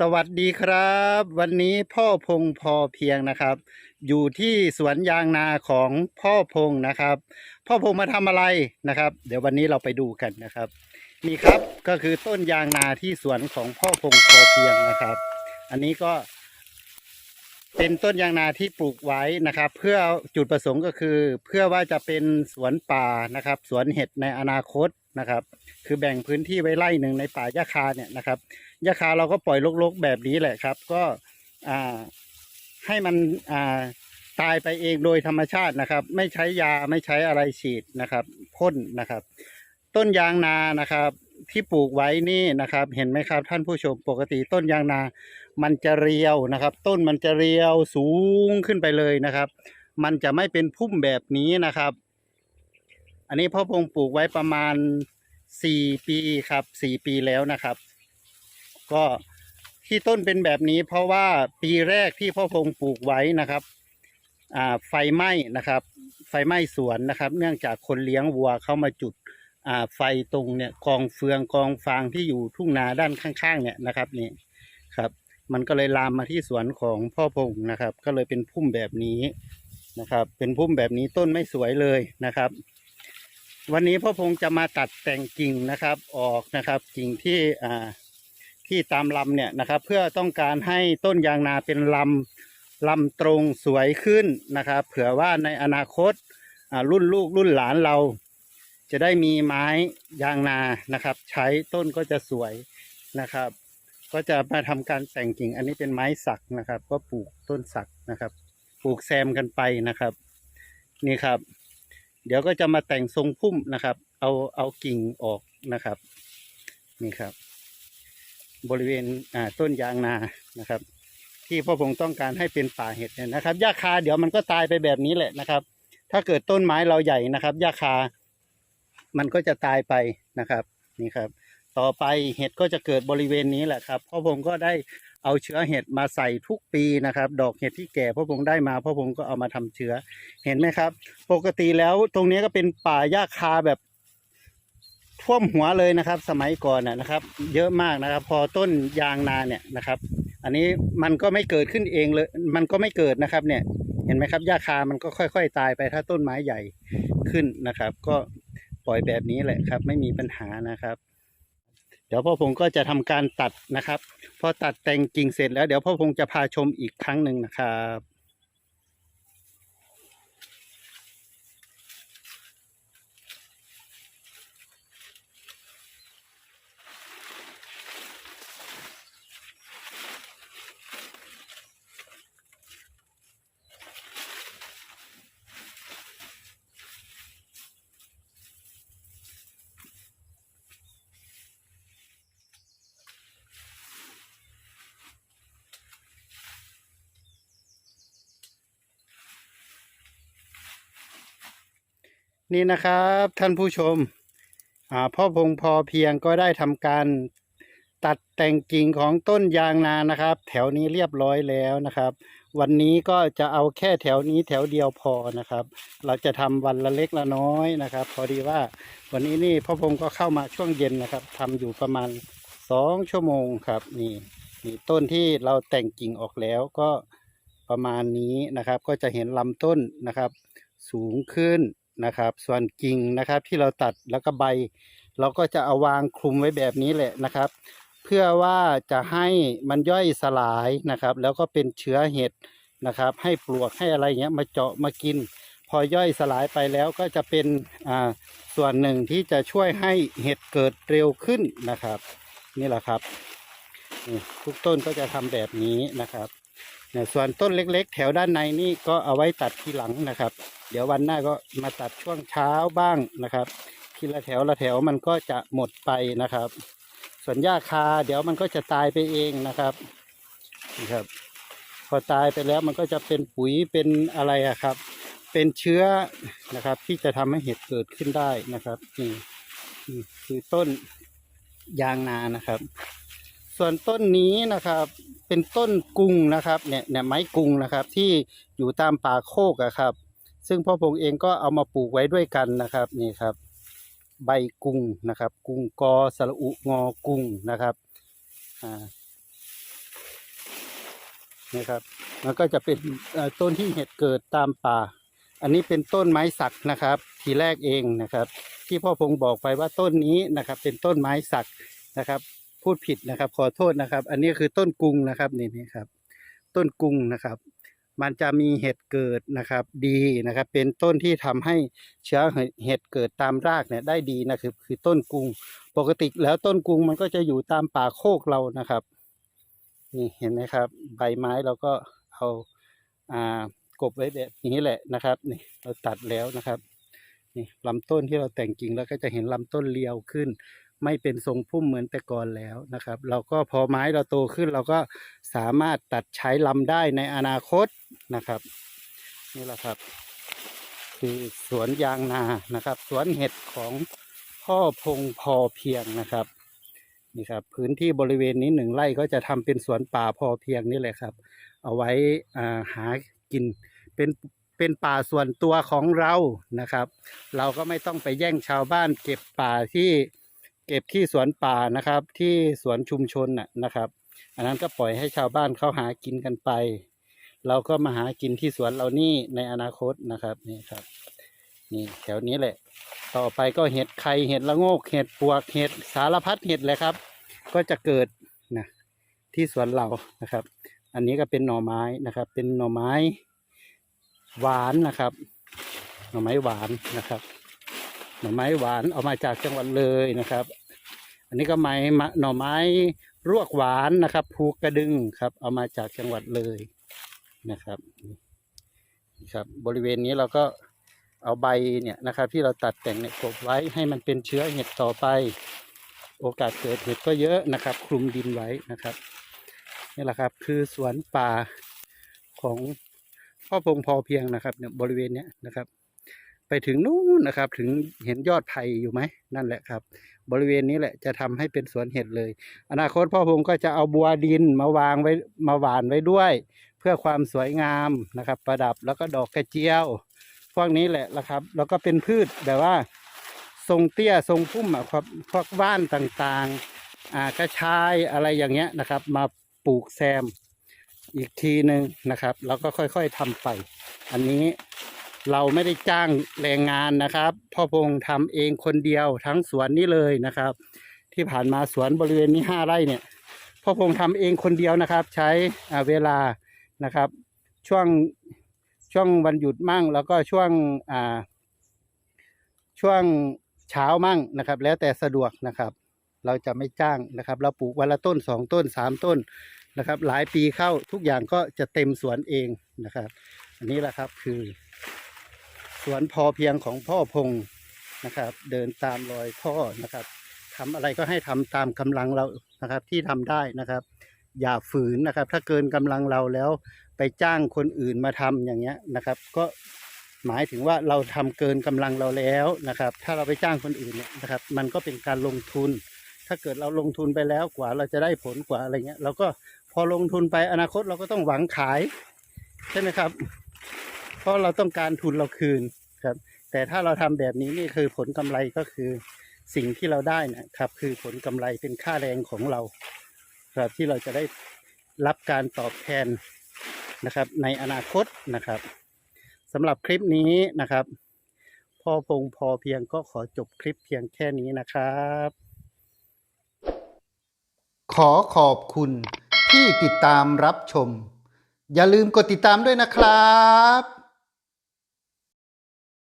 สวัสดีครับ วันนี้พ่อพงพอเพียงนะครับ อยู่ที่สวนยางนาของพ่อพงนะครับ พ่อพงมาทำอะไรนะครับ เดี๋ยววันนี้เราไปดูกันนะครับ นี่ครับก็คือต้นยางนาที่สวนของพ่อพงพอเพียงนะครับ อันนี้ก็ เป็นต้นยางนาที่ปลูกไว้นะครับ เพื่อจุดประสงค์ก็คือ เพื่อว่าจะเป็นสวนป่านะครับ สวนเห็ดในอนาคต นะครับ คือแบ่งพื้นที่ไว้ไร่หนึ่งในป่ายาคาเนี่ยนะครับยาคาเราก็ปล่อยรกๆแบบนี้แหละครับ ก็ให้มันตายไปเองโดยธรรมชาตินะครับ ไม่ใช้ยาไม่ใช้อะไรฉีดนะครับพ่นนะครับ ต้นยางนานะครับ ที่ปลูกไว้นี่นะครับ เห็นไหมครับท่านผู้ชมปกติต้นยางนา มันจะเรียวนะครับ ต้นมันจะเรียวสูงขึ้นไปเลยนะครับ มันจะไม่เป็นพุ่มแบบนี้นะครับ อันนี้พ่อพงปลูกไว้ประมาณ สี่ปีครับสี่ปีแล้วนะครับ ก็ที่ต้นเป็นแบบนี้ เพราะว่าปีแรกที่พ่อพงปลูกไว้นะครับอ่าไฟไหม้นะครับ ไฟไหม้สวนนะครับ เนื่องจากคนเลี้ยงวัวเข้ามาจุดอ่าไฟตรงเนี่ยกองเฟืองกองฟางที่อยู่ทุ่งนาด้านข้างๆ เนี่ยนะครับนี่ครับ มันก็เลยลามมาที่สวนของพ่อพงนะครับ ก็เลยเป็นพุ่มแบบนี้นะครับ เป็นพุ่มแบบนี้ต้นไม่สวยเลยนะครับ วันนี้พ่อพงจะมาตัดแต่งกิ่งนะครับออกนะครับกิ่งที่อ่าที่ตามลำเนี่ยนะครับ เพื่อต้องการให้ต้นยางนาเป็นลำลำตรงสวยขึ้นนะครับ เผื่อว่าในอนาคตรุ่นลูกรุ่นหลานเรา จะได้มีไม้ยางนานะครับ ใช้ต้นก็จะสวยนะครับ ก็จะมาทำการแต่งกิ่งอันนี้เป็นไม้สักนะครับ ก็ปลูกต้นสักนะครับ ปลูกแซมกันไปนะครับ นี่ครับ เดี๋ยวก็จะมาแต่งทรงพุ่มนะครับ เอาเอากิ่งออกนะครับ นี่ครับ บริเวณอ่าต้นยางนานะครับ ที่พ่อพงต้องการให้เป็นป่าเห็ดเนี่ยนะครับหญ้าคาเดี๋ยวมันก็ตายไปแบบนี้แหละนะครับ ถ้าเกิดต้นไม้เราใหญ่นะครับหญ้าคา มันก็จะตายไปนะครับ นี่ครับ ต่อไปเห็ดก็จะเกิดบริเวณนี้แหละครับพ่อพงก็ได้ เอาเชื้อเห็ดมาใส่ทุกปีนะครับ ดอกเห็ดที่แก่พ่อพงได้มาพ่อพงก็เอามาทำเชื้อเห็นไหมครับ ปกติแล้วตรงนี้ก็เป็นป่าหญ้าคาแบบท่วมหัวเลยนะครับ สมัยก่อนนะนะครับ เยอะมากนะครับ พอต้นยางนาเนี่ยนะครับ อันนี้มันก็ไม่เกิดขึ้นเองเลย มันก็ไม่เกิดนะครับ เนี่ยเห็นไหมครับหญ้าคามันก็ค่อย ๆ ตายไปถ้าต้นไม้ใหญ่ขึ้นนะครับ ก็ปล่อยแบบนี้แหละครับ ไม่มีปัญหานะครับ ดี๋ยวพ่อพงก็จะทำการตัดนะครับ พอตัดแต่งกิ่งเสร็จแล้วเดี๋ยวพ่อพงจะพาชมอีกครั้งหนึ่งนะครับ นี่นะครับท่านผู้ชมพ่อพงพอเพียงก็ได้ทำการตัดแต่งกิ่งของต้นยางนานะครับ แถวนี้เรียบร้อยแล้วนะครับ วันนี้ก็จะเอาแค่แถวนี้แถวเดียวพอนะครับ เราจะทำวันละเล็กละน้อยนะครับ พอดีว่าวันนี้นี่พ่อพงก็เข้ามาช่วงเย็นนะครับทำอยู่ประมาณสองชั่วโมงครับนี่นี่ต้นที่เราแต่งกิ่งออกแล้วก็ประมาณนี้นะครับ ก็จะเห็นลำต้นนะครับ สูงขึ้น นะครับ ส่วนกิ่งนะครับที่เราตัดแล้วก็ใบ เราก็จะเอาวางคลุมไว้แบบนี้แหละนะครับ เพื่อว่าจะให้มันย่อยสลายนะครับ แล้วก็เป็นเชื้อเห็ดนะครับ ให้ปลวกให้อะไรเงี้ยมาเจาะมากิน พอย่อยสลายไปแล้วก็จะเป็นอ่าส่วนหนึ่งที่จะช่วยให้เห็ดเกิดเร็วขึ้นนะครับ นี่แหละครับทุกต้นก็จะทำแบบนี้นะครับเนี่ยส่วนต้นเล็กๆ แถวด้านในนี่ก็เอาไว้ตัดทีหลังนะครับ เดี๋ยววันหน้าก็มาตัดช่วงเช้าบ้างนะครับ ทีละแถวละแถวมันก็จะหมดไปนะครับ ส่วนหญ้าคาเดี๋ยวมันก็จะตายไปเองนะครับนี่ครับ พอตายไปแล้วมันก็จะเป็นปุ๋ยเป็นอะไรอะครับ เป็นเชื้อนะครับ ที่จะทำให้เห็ดเกิดขึ้นได้นะครับนี่นี่คือต้นยางนานะครับ ส่วนต้นนี้นะครับเป็นต้นกุ้งนะครับเนี่ยเนี่ยไม้กุ้งนะครับ ที่อยู่ตามป่าโคกอะครับ ซึ่งพ่อพงเองก็เอามาปลูกไว้ด้วยกันนะครับนี่ครับ ใบกุ้งนะครับ กุ้งกอสระอุงอกุ้งนะครับอ่านะครับมันก็จะเป็นต้นที่เห็ดเกิดตามป่า อันนี้เป็นต้นไม้สักนะครับ ทีแรกเองนะครับ ที่พ่อพงบอกไปว่าต้นนี้นะครับ เป็นต้นไม้สักนะครับ พูดผิดนะครับ ขอโทษนะครับ อันนี้คือต้นกุงนะครับนี่นี่ครับ ต้นกุงนะครับ มันจะมีเห็ดเกิดนะครับดีนะครับ เป็นต้นที่ทำให้เชื้อเห็ดเกิดตามรากเนี่ยได้ดีนะครับ คือต้นกุงปกติแล้วต้นกุงมันก็จะอยู่ตามป่าโคกเรานะครับ นี่เห็นไหมครับ ใบไม้เราก็เอาอ่ากบไว้แบบนี้แหละนะครับนี่เราตัดแล้วนะครับนี่ลำต้นที่เราแต่งกิ่งแล้วก็จะเห็นลำต้นเรียวขึ้น ไม่เป็นทรงพุ่มเหมือนแต่ก่อนแล้วนะครับ เราก็พอไม้เราโตขึ้นเราก็สามารถตัดใช้ลำได้ในอนาคตนะครับ นี่แหละครับ คือสวนยางนานะครับ สวนเห็ดของพ่อพงพอเพียงนะครับนี่ครับพื้นที่บริเวณนี้หนึ่งไร่ก็จะทำเป็นสวนป่าพอเพียงนี่แหละครับ เอาไว้อ่าหากินเป็นเป็นป่าส่วนตัวของเรานะครับ เราก็ไม่ต้องไปแย่งชาวบ้านเก็บป่าที่ เก็บที่สวนป่านะครับ ที่สวนชุมชนน่ะนะครับ อันนั้นก็ปล่อยให้ชาวบ้านเขาหากินกันไป เราก็มาหากินที่สวนเรานี่ในอนาคตนะครับนี่ครับ นี่แถวนี้แหละ ต่อไปก็เห็ดไข่เห็ดละโงกเห็ดปวกเห็ดสารพัดเห็ดเลยครับ ก็จะเกิดนะที่สวนเรานะครับ อันนี้ก็เป็นหน่อไม้นะครับ เป็นหน่อไม้หวานนะครับ หน่อไม้หวานนะครับ น่อไม้หวานเอามาจากจังหวัดเลยนะครับ อันนี้ก็ไม้หน่อไม้รวกหวานนะครับภูกระดึงครับ เอามาจากจังหวัดเลยนะครับครับ บริเวณนี้เราก็เอาใบเนี่ยนะครับ ที่เราตัดแต่งเนี่ยกบไว้ให้มันเป็นเชื้อเห็ดต่อไป โอกาสเกิดเห็ดก็เยอะนะครับ คลุมดินไว้นะครับนี่แหละครับ คือสวนป่าของพ่อพงพอเพียงนะครับเนี่ยบริเวณเนี้ยนะครับ ไปถึงนู้นนะครับ ถึงเห็นยอดไผ่อยู่ไหมนั่นแหละครับ บริเวณนี้แหละจะทำให้เป็นสวนเห็ดเลย อนาคตพ่อพงก็จะเอาบัวดินมาวางไว้มาหวานไว้ด้วย เพื่อความสวยงามนะครับ ประดับแล้วก็ดอกกระเจียว พวกนี้แหละละครับ แล้วก็เป็นพืชแบบว่า ทรงเตี้ยทรงพุ่มอะครับพวกว่านต่างๆอ่ากระชายอะไรอย่างเงี้ยนะครับ มาปลูกแซมอีกทีหนึ่งนะครับ แล้วก็ค่อยๆทำไป อันนี้ เราไม่ได้จ้างแรงงานนะครับ พ่อพงษ์ทำเองคนเดียวทั้งสวนนี้เลยนะครับ ที่ผ่านมาสวนบริเวณนี้ห้าไร่เนี่ย พ่อพงษ์ทำเองคนเดียวนะครับ ใช้เวลานะครับ ช่วงช่วงวันหยุดมั่ง แล้วก็ช่วงอ่าช่วงเช้ามั่งนะครับ แล้วแต่สะดวกนะครับ เราจะไม่จ้างนะครับ เราปลูกวันละต้นสองต้นสามต้นนะครับ หลายปีเข้าทุกอย่างก็จะเต็มสวนเองนะครับ อันนี้แหละครับคือ สวนพอเพียงของพ่อพงนะครับ เดินตามรอยพ่อนะครับทำอะไรก็ให้ทำตามกำลังเรานะครับ ที่ทำได้นะครับ อย่าฝืนนะครับ ถ้าเกินกำลังเราแล้วไปจ้างคนอื่นมาทำอย่างเงี้ยนะครับ ก็หมายถึงว่าเราทำเกินกำลังเราแล้วนะครับ ถ้าเราไปจ้างคนอื่นเนี่ยนะครับ มันก็เป็นการลงทุน ถ้าเกิดเราลงทุนไปแล้วกว่าเราจะได้ผลกว่าอะไรเงี้ยเราก็พอลงทุนไปอนาคตเราก็ต้องหวังขาย ใช่ไหมครับ เพราะเราต้องการทุนเราคืนครับ แต่ถ้าเราทำแบบนี้นี่คือผลกำไรก็คือสิ่งที่เราได้นะครับ คือผลกำไรเป็นค่าแรงของเรา ครับที่เราจะได้รับการตอบแทนนะครับ ในอนาคตนะครับสำหรับคลิปนี้นะครับพ่อพงพอเพียงก็ขอจบคลิปเพียงแค่นี้นะครับ ขอขอบคุณที่ติดตามรับชม อย่าลืมกดติดตามด้วยนะครับ